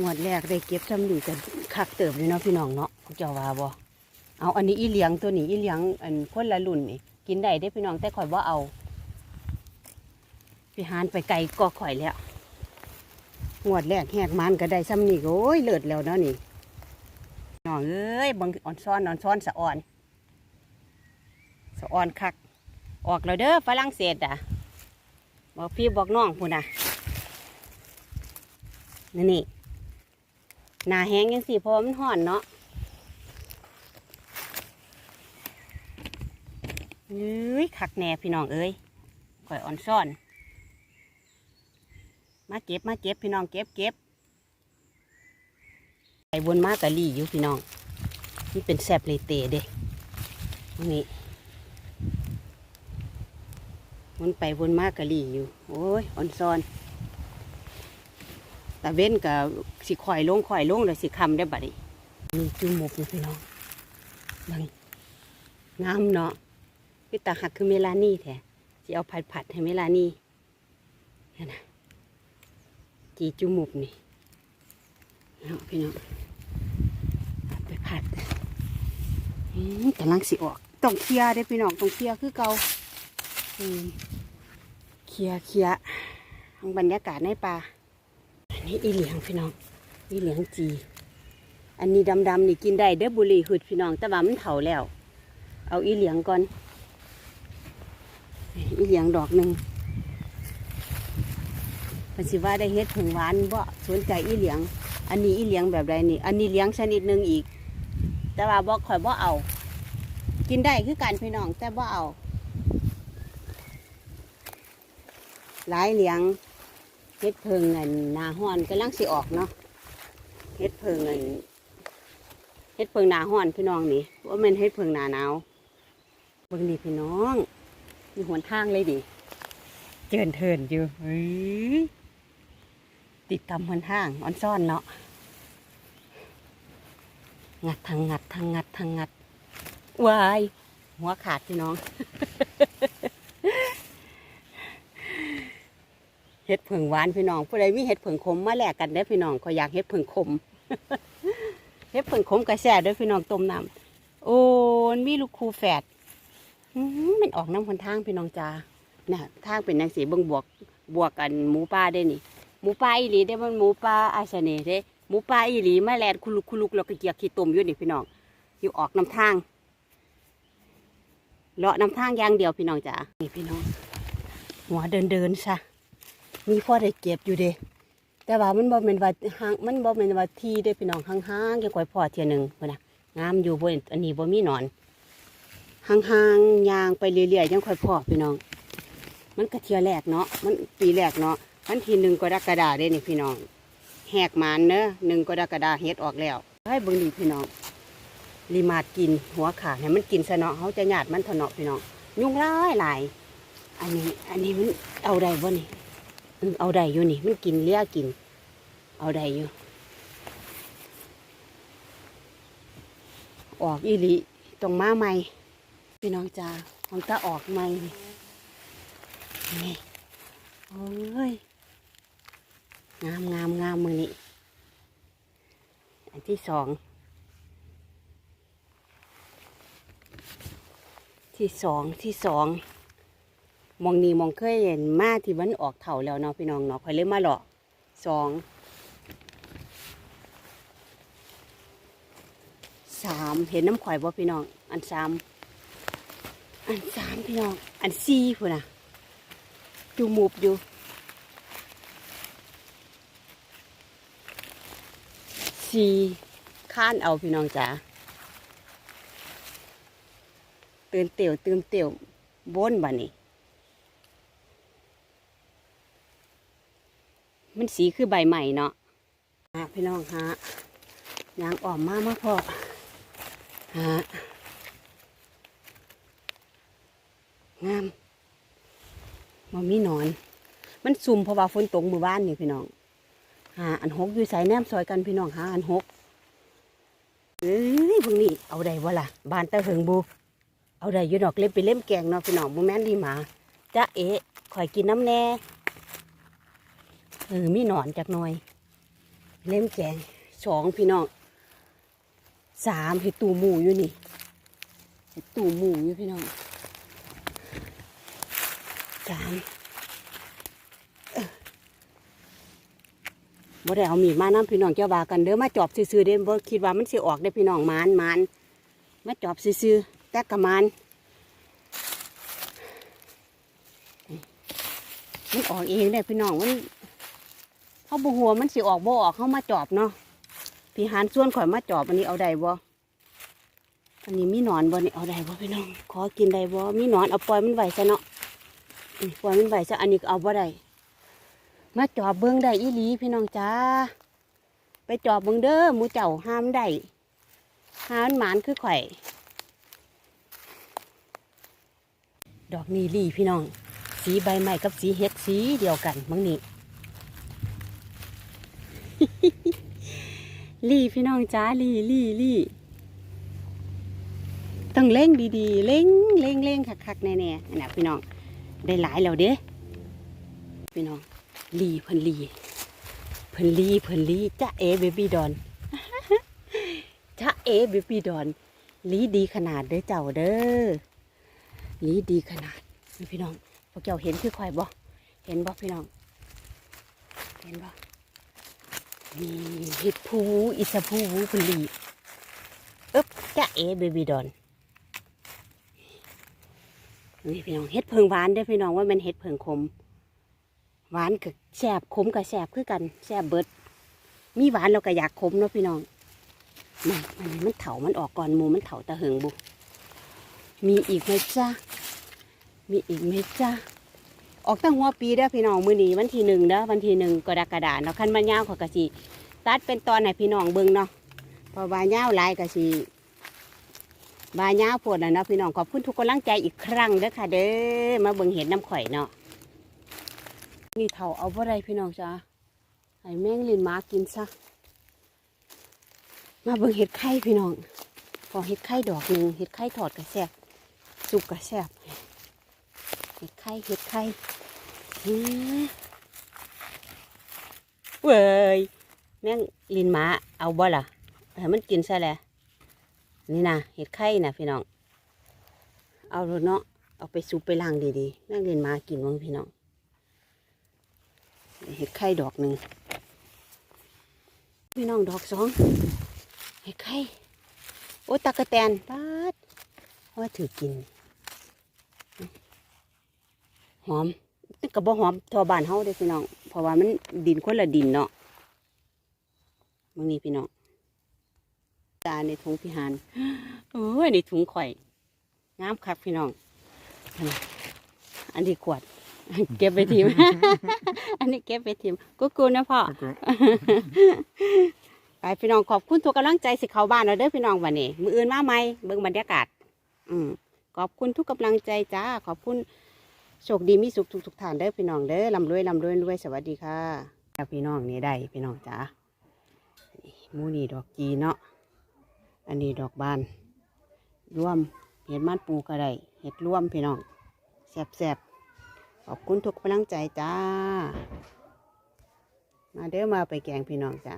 งวดแรกได้เก็บซ้ำดีกันคักเติบเลยเนาะพี่น้องเนาะเจ้าว่าบ่เอาอันนี้อีเหลียงตัวนี้อีเหลียงอันคนละรุ่นนี่กินได้ได้พี่น้องแต่ข่อยบ่าเอาพี่หานไปไกลก็ข่อยแล้วงวดแรกแหกมันก็ได้ซ้ำนี่โอ้ยเลิศแล้วเนาะนี่น้องเอ้ยบังอ่อนซ้อนอ่อนซ้อนสะอ่อนสะอ่อนคัก ออกแล้วเด้อฝรั่งเศสอะบอกพี่บอกน้องพูนน่ะนี่นี่ หนาแห้งยังสิพอมันห่อนเนาะเอ้ยคักแน่พี่น้องเอ้ยข่อยอ่อนซ่อน มาเก็บมาเก็บพี่น้องเก็บเก็บไปบนมากกะลี่อยู่พี่น้อง นี่เป็นแซบเลยเตเด้นี่วนไปวนมากกะลี่อยู่ โอ้ยอ่อนซอน แต่เว้นกับสิข่อยลงข่อยลงเลยสิคำได้บัดนี้นี่จุ่มหมกนี่พี่น้องเบังงามเนาะพี่ตาหักคือเมลานี่แท้สิเอาผัดผัดให้เมลานี่นี่นนะจีจุ่มหมกนี่เนาะพี่น้องเอาไปผัดอืมกำลังสิออกต้องเคลียร์ได้อพี่น้องต้องเคลียร์คือเก่าอืมเคลียร์เคลียร์ทั้งบรรยากาศในป่าอั นนี้อีเหลียงพี่น้องอีเหลียงจี อันนี้ดำๆนี่กินได้เด้อบุรีหืดพี่น้องแต่ว่ามันเถาแล้ว เอาอีเหลียงก่อนอีเหลียงดอกหนึ่งเพันสิว่าได้เฮ็ดผึ่งหวานบ่สนใจอีเหลียง อันนี้อีเหลียงแบบใดนี่ อันนี้เลี้ยงชนิดหนึ่งอีก แต่ว่าบ่ข่อยบ่เอา กินได้คือกันพี่น้องแต่บ่เอาหลายเหลียง เฮ็ดเพิงเงินนาห้อนกำลังสิออกเนาะเฮ็ดเพิงเงินเฮ็ดเพิงนาห้อนพี่น้องนี่ว่ามันเฮ็ดเพิงนาหนาวเบิ่งนี่พี่น้องมีหนทางเลยดิเจินเทินอยู่เฮ้ยติดตามหนทางออนซ่อนเนาะงัดทางงัดทางงัดทางงัดวายหัวขาดพี่น้อง ห็ดผึ่งหวานพี่น้อง ผู้ใดมีเห็ดผึ่งขมมาแลกกันได้พี่น้องขอยอยากเห็ดผึ่งขมเห็ดผึ่งขมกระแสด้อพี่น้องต้มน้ำโอ้มีลูกคูแฝดมันออกน้ำคนทางพี่น้องจ้าน่ะทางเป็นนางสีเบิงบวกบวกกันหมูป่าได้นี่หมูป่าอีหลีได้มันหมูป่าอาชเนเด้หมูป่าอีหลีมาแลนคุลุกคุลุกแล้วก็เกียกขี้ตุ่มอยู่นี่พี่น้องอยู่ออกน้ำทางเลาะน้ำทางอย่างเดียวพี่น้องจ้านี่พี่น้อง หัวเดินเดินซะ มีพ่อได้เก็บอยู่เด้แต่ว่ามันบ่เป็นว่าห่างมันบ่เป็นว่าที่ได้พี่น้องห่างๆแค่ก่อยพ่อเทียหนึงพุ่นน่ะงามอยู่บ่อันนี้บ่มีหนอนห่างๆยางไปเรื่อยๆยังค่อยพ่อพี่น้อง มันก็เทียแรกเนาะมันปีแรกเนาะวันที่หนึ่งกรกฎาเด้นี่พี่น้องแหกมานเนอะหนึ่งกรกฎาเฮ็ดออกแล้วให้เบิ่งนี่พี่น้องรีมาดกินหัวขาดให้มันกินซะเนาะเขาจะหยาดมันถนาะพี่น้อง ยุ่งหลายหลาย อันนี้ อันนี้มันเอาได้บ่นี่ เอาได้อยู่นี่ มันกินเลี้ยกิน เอาได้อยู่ ออกอีหลีตรงมาใหม่พี่น้องจ้าของตาออกใหม่นี่โอ้ย งามงามงามมือนี่อันที่สอง ที่สองที่สอง มองนี่มองเคยเห็นมาที่มันออกเถ่าแล้วเนาะพี่น้องเนาะคอยเลยมมาหลอกสองสามเห็นน้ำข่อยบ่พี่น้อง อันสามอันสามพี่น้อง อันสี่พุ่นนะจูมูบอยู่สี่ข้านเอาพี่น้องจ๋าตื่นเตียวตื่นเตียวบนบ่นี่ สีคือใบใหม่เนาะฮะพี่น้องฮะยางอ่อมมากมากพอฮะงามมันมีหนอน มันซุ่มเพราะว่าฝนตกมือบ้านนี่พี่น้องหาอันหกอยู่ใส่แนมซอยกันพี่น้องหาอันหกเอ้ยพวกนี้เอาได้บ่ล่ะบานตะเหิงบู เอาได้อยู่ดอกเล็บไปเล่มแกงเนาะพี่น้องโมแมนดีหมาจ้าเอ๋ข่อยกินน้ำแน่ เออมีหนอนจากหน่อย เล่มแกงสองพี่น้องสามเห็ดตูหมูอยู่นี่เห็ดตูหมูอยู่พี่น้องสามบ่ได้เอามีมาน้ำพี่น้องเจ้าบากันเด้อมาจอบซื่อเด้อบ่คิดว่ามันสิออกได้พี่น้องมานมานมาจอบซื่อแต่กะมานมันออกเองได้พี่น้องมัน เขาบหัวมันสิออกบ่ออกเขามาจอบเนาะพี่หานส่วนข่อยมาจอบอันนี้เอาได้บ่อันนี้มีหนอนบ่นี่เอาได้บ่พี่น้อง ขอกินได้บ่มีหนอนเอาปล่อยมันไหวซะเนาะปล่อยมันไหวซะอันนี้เอาบ่ได้มาจอบเบิ่งได้อีหลีพี่น้องจ้าไปจอบเบิ่งเด้อหมูเจ้าห้ามได้ห้ามหมานคือข่อยดอกนีลี่พี่น้อง สีใบไม้กับสีเฮ็ดสีเดียวกันบางนี้ ลี่พี่น้องจ้าลี่ลี่ลี่ต้องเล่งดีๆ เล่งเล่งเล่งคักๆแน่ๆนั่นนะพี่น้องได้หลายแล้วเด้พี่น้องลี่เพิ่นลี่เพิ่นลี่เพิ่นลี่จ้าเอเบบี้ดอนจ้าเอเบบี้ดอนลีดีขนาดเด้อเจ้าเด้อลีดีขนาดพี่น้องพวกเจ้าเห็นคือควายบ่เห็นบ่พี่น้อง เห็นบ่ นี่เห็ดพูอิสพูวูพลีเอ๊บจ้าเอเบบีดอนนี่พี่น้องเห็ดเพิงหวานเด้พี่น้องว่ามันเห็ดเพิงขมหวานกับแสบขมกับแสบคือกันแสบเบิด มีหวานเราก็อยากขมเนาะพี่น้องมันมันมันเถามันออกก่อนมูมันเถาตะเหิงบุมีอีกไหมจ้ามีอีกไหมจ้า ออกตั้งหัวปีเด้อพี่น้องมื้อนี้วันที่หนึ่งเด้อวันที่หนึ่งกรกฎาเนาะคันมันยาวขอยกะสิตัดเป็นตอนให้พี่น้องเบิ่งเนาะเพราะว่ายาวหลายกะสิบายาวโพดนะเนาะพี่น้องขอบคุณทุกกำลังใจอีกครั้งเด้อค่ะ เด้อมาเบิ่งเห็นน้ำข่อยเนาะนี่เถาเอาบ่ได้พี่น้องจ้าให้แมงลินหมากินซะมาเบิ่งเห็ดไข่พี่น้องพอเห็ดไข่ดอกหนึ่งเห็ดไข่ถอดกระแซบสุกกระแซบ ห็ดไข่เห็ดไข่เว้ยแม่งลินหมาเอาบ่ล่ะให้มันกินซะแหละนี่นะเห็ดไข่นะพี่น้อง เอาเนาะเอาไปซุปไปล้างดีๆแม่งลินหมากินมั้งพี่น้องเห็ดไข่ดอกหนึ่งพี่น้องดอกสองเห็ดไข่โอ้ตากะแตนปาดว่าถือกิน หอมก็บ่หอมเทอบ้านเฮาเด้อพี่น้อง เพราะว่ามันดินคนละดินเนาะมึงนี่พี่น้องตาในถุงพิหารโอ้ยในถุงข่อยงามคักพี่น้อง อันนี้ขวด เก็บไปทีม อันนี้เก็บไปทีมกูกูนะพ่อ ไปพี่น้องขอบคุณทุกกำลังใจสิเข้าบ้านเราเด้อพี่น้องวันนี้ มืออื่นมาไหมเบิ่งบรรยากาศ อืมขอบคุณทุกกำลังใจจ้า ขอบคุณ โชคดีมีสุขทุกทุกๆท่านเด้อพี่น้องเด้อลำรวยลำรวยรวยสวัสดีค่ะแล้วพี่น้องนี่ได้พี่น้องจ๋ามูนี่ดอกจีเนาะอันนี้ดอกบานร่วมเห็ดมันปูก็ไดเห็ดร่วมพี่น้องแซ่บๆขอบคุณทุกกำลังใจจ้า มาเด้อมาไปแกงพี่น้องจ้า